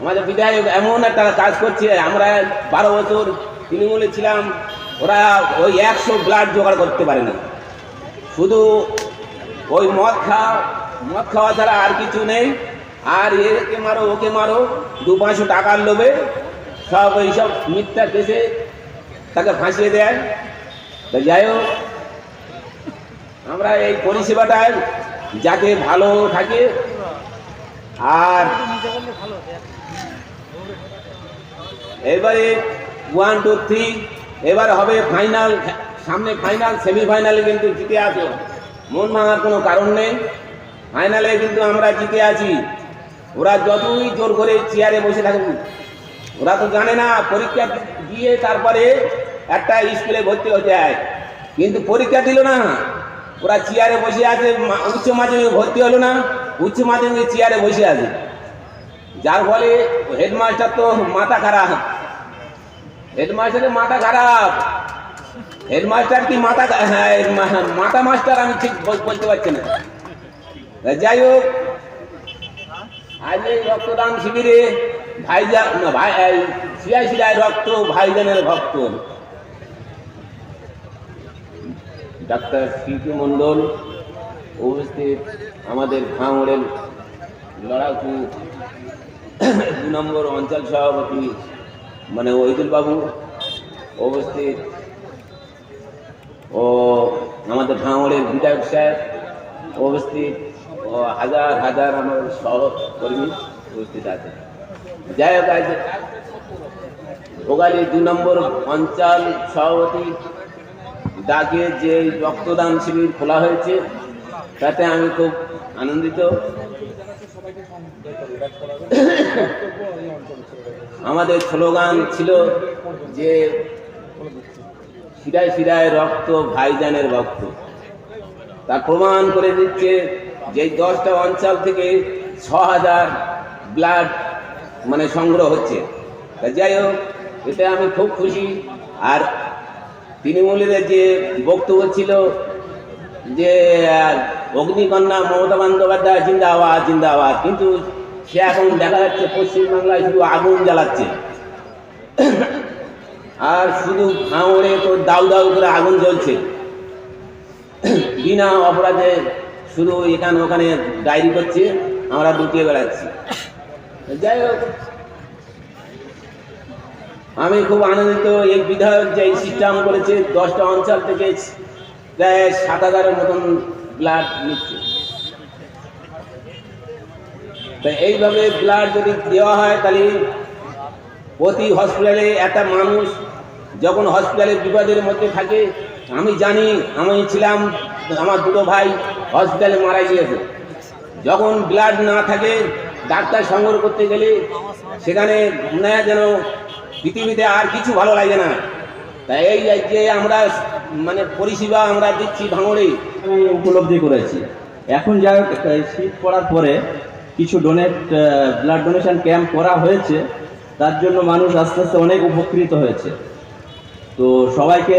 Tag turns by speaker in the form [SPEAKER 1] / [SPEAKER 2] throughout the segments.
[SPEAKER 1] আমাদের বিধায়ক এমন একটা কাজ করছে, আমরা বারো বছর তৃণমূলে ছিলাম, ওরা ওই একশো ব্লাড জোগাড় করতে পারে না। শুধু ওই মদ খাওয়া মদ খাওয়া ছাড়া আর কিছু নেই, আর একে মারো, ওকে মারো, দু পাঁচশো টাকার লোভে সব এইসব মিথ্যা কেসে তাকে ফাঁসিয়ে দেয়। তো যাই হোক, আমরা এই পরিষেবাটায় যাকে ভালো থাকে, আর এবারে ওয়ান টু থ্রি এবার হবে ফাইনাল সামনে ফাইনাল সেমিফাইনালে কিন্তু জিতে আছো মন ভাঙার কোনো কারণ নেই। ফাইনালে কিন্তু আমরা জিতে আছি। ওরা যতই জোর করে চেয়ারে বসে থাকুক, ওরা তো জানে না, পরীক্ষা দিয়ে তারপরে একটা স্কুলে ভর্তি হতে হয়। কিন্তু পরীক্ষা দিল না। ওরা চেয়ারে বসে আছে উচ্চ মাধ্যমিকে ভর্তি হলো না, উচ্চ মাধ্যমিকে চেয়ারে বসে আছে। যার ফলে হেডমাস্টার তো মাথা খারাপ। হেডমাস্টারের মাথা খারাপ। হেডমাস্টার কি মাথা হ্যাঁ, মাথা মাস্টার আমি ঠিক বলতে পারছি না। যাই হোক আজ এই রক্তদান শিবিরে ভাইজান না, ভাই সিআই সিআই রক্ত ভাইজানের ভক্ত। ডাক্তার সিপি মণ্ডল উপস্থিত আমাদের ভাঙড়ের লড়াকু দু নম্বর অঞ্চল সভাপতি মানে বাবু উপস্থিত ও আমাদের ভাঙড়ের বিধায়ক সাহেব উপস্থিত ও হাজার হাজার আমার সহকর্মী উপস্থিত আছে। যাই হোক আছে ভোগালী দু নম্বর অঞ্চল সভাপতি ডাকে যে রক্তদান শিবির খোলা হয়েছে, তাতে আমি খুব আনন্দিত। আমাদের স্লোগান ছিল যে শিরায় শিরায় রক্ত, ভাইজানের রক্ত। তা প্রমাণ করে দিচ্ছে যে দশটা অঞ্চল থেকে ছ হাজার ব্লাড মানে সংগ্রহ হচ্ছে। তা যাই হোক, এতে আমি খুব খুশি। আর তৃণমূলের যে বক্তব্য ছিল যে অগ্নিকন্যা মমতা বন্দ্যোপাধ্যায় জিন্দাবাদ জিন্দাবাদ। কিন্তু সে এখন দেখা যাচ্ছে পশ্চিমবাংলায় শুধু আগুন জ্বালাচ্ছে। আর শুধু ভাঙড়ে তো দাউ দাউ করে আগুন জ্বলছে। বিনা অপরাধে শুধু এখানে ওখানে ডায়েরি করছে, আমরা লুকিয়ে বেড়াচ্ছি। যাই হোক, আমি খুব আনন্দিত, এই বিধায়ক যে এই সিস্টেম করেছে, দশটা অঞ্চল থেকে প্রায় সাত হাজারের মতন ব্লাড নিচ্ছে। তো এইভাবে ব্লাড যদি দেওয়া হয়, তাহলে প্রতি হসপিটালে একটা মানুষ যখন হসপিটালে বিপদের মধ্যে থাকে, আমি জানি, আমি ছিলাম, আমার দুটো ভাই হসপিটালে মারা গিয়েছে। যখন ব্লাড না থাকে, ডাক্তার সংগ্রহ করতে গেলে সেখানে মনে যেন পৃথিবীতে আর কিছু ভালো লাগে না। তাই এই যে আমরা মানে পরিষেবা আমরা দিচ্ছি ভাঙড়ে,
[SPEAKER 2] উপলব্ধি করেছি। এখন যাই হোক শীত পড়ার পরে কিছু ডোনেট ব্লাড ডোনেশন ক্যাম্প করা হয়েছে। তার জন্য মানুষ আস্তে আস্তে অনেক উপকৃত হয়েছে। তো সবাইকে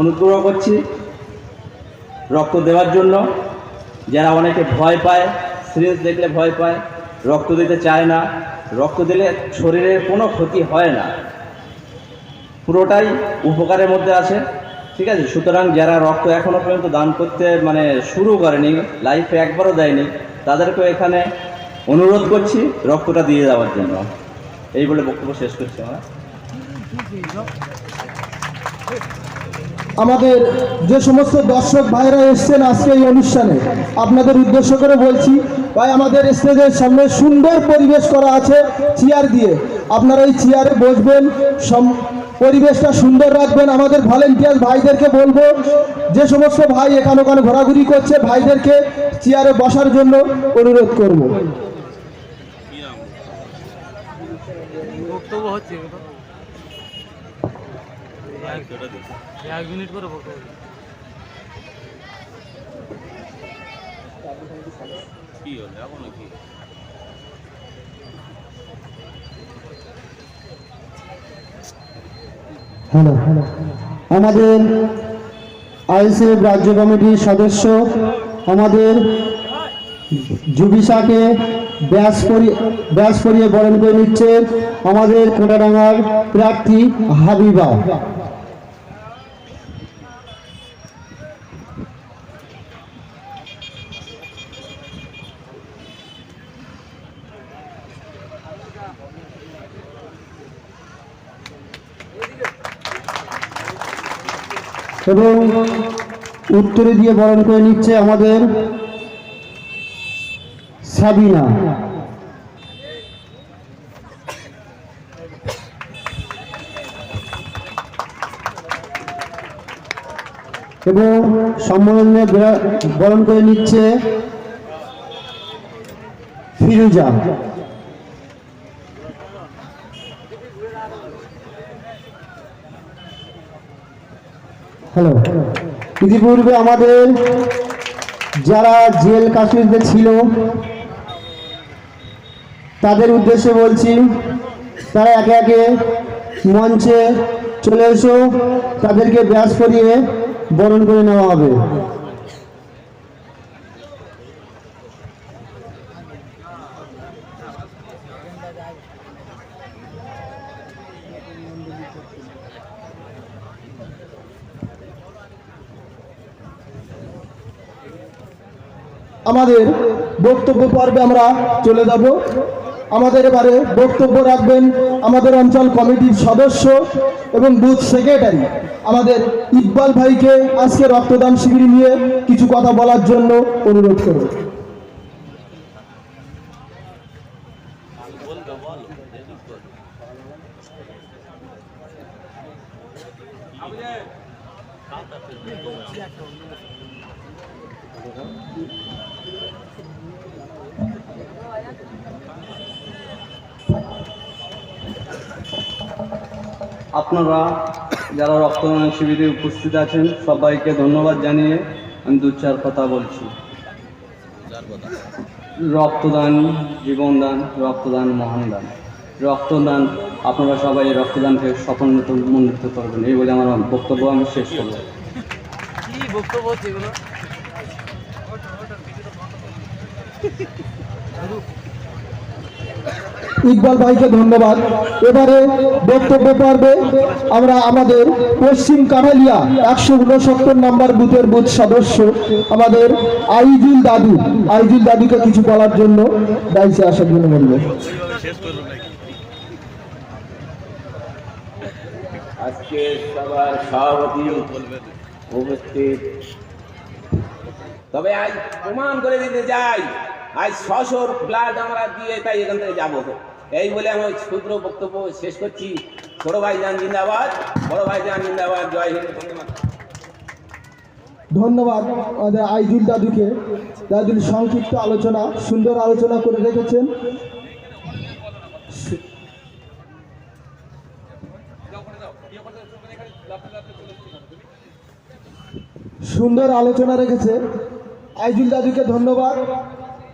[SPEAKER 2] অনুগ্রহ করছি রক্ত দেওয়ার জন্য। যারা অনেকে ভয় পায় সিরিজ দেখলে ভয় পায়, রক্ত দিতে চায় না। রক্ত দিলে শরীরের কোনো ক্ষতি হয় না। পুরোটাই উপকারের মধ্যে আছে, ঠিক আছে? সুতরাং যারা রক্ত এখনও পর্যন্ত দান করতে মানে শুরু করেনি লাইফে একবারও দেয়নি তাদেরকেও এখানে অনুরোধ করছি রক্তটা দিয়ে দেওয়ার জন্য। এই বলে বক্তব্য শেষ করছি আমরা।
[SPEAKER 3] আমাদের যে সমস্ত দর্শক ভাইরা এসছেন আজকে এই অনুষ্ঠানে, আপনাদের উদ্দেশ্য করে বলছি, ভাই, আমাদের স্টেজের সামনে সুন্দর পরিবেশ করা আছে, চেয়ার দিয়ে। আপনারা এই চেয়ারে বসবেন পরিবেশটা সুন্দর রাখবেন। আমাদের ভলেন্টিয়ার ভাইদেরকে বলব যে সমস্ত ভাই এখানে ওখানে ঘোরাঘুরি করছে ভাইদেরকে চেয়ারে বসার জন্য অনুরোধ করব।
[SPEAKER 4] এক মিনিট করে বক্তব্য
[SPEAKER 3] হ্যালো আমাদের আইএসএফ রাজ্য কমিটির সদস্য, আমাদের জুবিসাকে ব্যাস করিয়ে ব্যাস করিয়ে বরণ করে নিচ্ছে আমাদের কোটাডাঙ্গার প্রার্থী হাবিবা। এবং উত্তরে দিয়ে বরণ করে নিচ্ছে আমাদের সাবিনা। এবং সম্মেলনে বেরা- বরণ করে নিচ্ছে ফিরুজা। হ্যালো ইতিপূর্বে আমাদের যারা জেল কাশ্মীরতে ছিল, তাদের উদ্দেশ্যে বলছি, তারা একে একে মঞ্চে চলে এসো, তাদেরকে ব্যাস করিয়ে বরণ করে নেওয়া হবে। আমাদের বক্তব্য পর্বে আমরা চলে যাব। আমাদের এবারে বক্তব্য রাখবেন আমাদের অঞ্চল কমিটির সদস্য এবং বুথ সেক্রেটারি আমাদের ইকবাল ভাইকে আজকে রক্তদান শিবির নিয়ে কিছু কথা বলার জন্য অনুরোধ করব।
[SPEAKER 2] আপনারা যারা রক্তদান শিবিরে উপস্থিত আছেন, সবাইকে ধন্যবাদ জানিয়ে আমি দু চার কথা বলছি। রক্তদান, জীবনদান, রক্তদান মহান দান রক্তদান, আপনারা সবাই এই রক্তদানকে সফলমত মণ্ডিত করবেন, এই বলে আমার বক্তব্য আমি শেষ করব।
[SPEAKER 4] বক্তব্য হচ্ছে এগুলো
[SPEAKER 3] ইকবাল ভাইকে ধন্যবাদ। এবারে বক্তব্য পর্বে আমরা আমাদের পশ্চিম কানালিয়া একশো উনসত্তর নম্বর বুথের বুথ সদস্য, আমাদের আইজুল দাদু। আইজুল দাদুকে কিছু বলার জন্য ডাইসে আসার জন্য বলব।
[SPEAKER 1] তবে আজ প্রমাণ করে দিতে চাই। আজ ছশোর ব্লাড আমরা দিয়ে তাই এখান থেকে যাব। এই বলে আমি ক্ষুদ্র বক্তব্য শেষ করছি। ছোট ভাই যান জিন্দাবাদ। বড় ভাই যান জিন্দাবাদ। জয় হিন্দ।
[SPEAKER 3] ধন্যবাদ আমাদের আইজুল দাদুকে। দাদুর সংক্ষিপ্ত আলোচনা, সুন্দর আলোচনা করে রেখেছেন। সুন্দর আলোচনা রেখেছে। আইজুল দাদুকে ধন্যবাদ।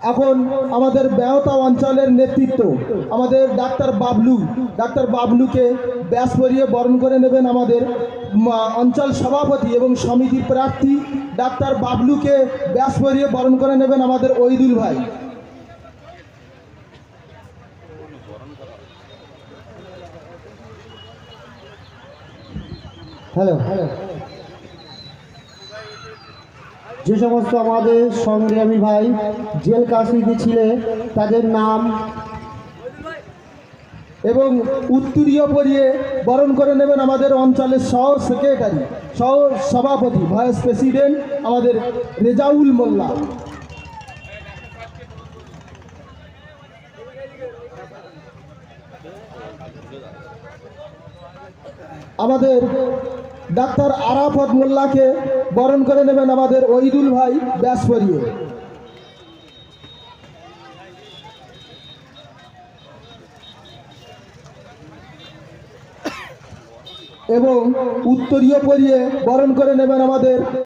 [SPEAKER 3] এখন আমাদের ব্যাহতা অঞ্চলের নেতৃত্ব, আমাদের ডাক্তার বাবলু, ডাক্তার বাবলুকে ব্যাস পরিয়ে বরণ করে নেবেন আমাদের অঞ্চল সভাপতি এবং সমিতি প্রার্থী ডাক্তার বাবলুকে ব্যাস পরিয়ে বরণ করে নেবেন আমাদের ওইদুল ভাই। Hello hello. যে সমস্ত আমাদের সংগ্রামী ভাই জেল কাশ্মীরে ছিলেন তাদের নাম এবং উত্তরীয় পরিয়ে বরণ করে নেবেন আমাদের অঞ্চলের সহ সেক্রেটারি সহ সভাপতি ভাইস প্রেসিডেন্ট আমাদের রেজাউল মোল্লা। আমাদের ডাক্তার আরাফত মোল্লাকে বরণ করে নেবেন আমাদের ওইদুল ভাই ব্যাস পরিয়ে। এবং উত্তরীয় পরিয়ে বরণ করে নেবেন আমাদের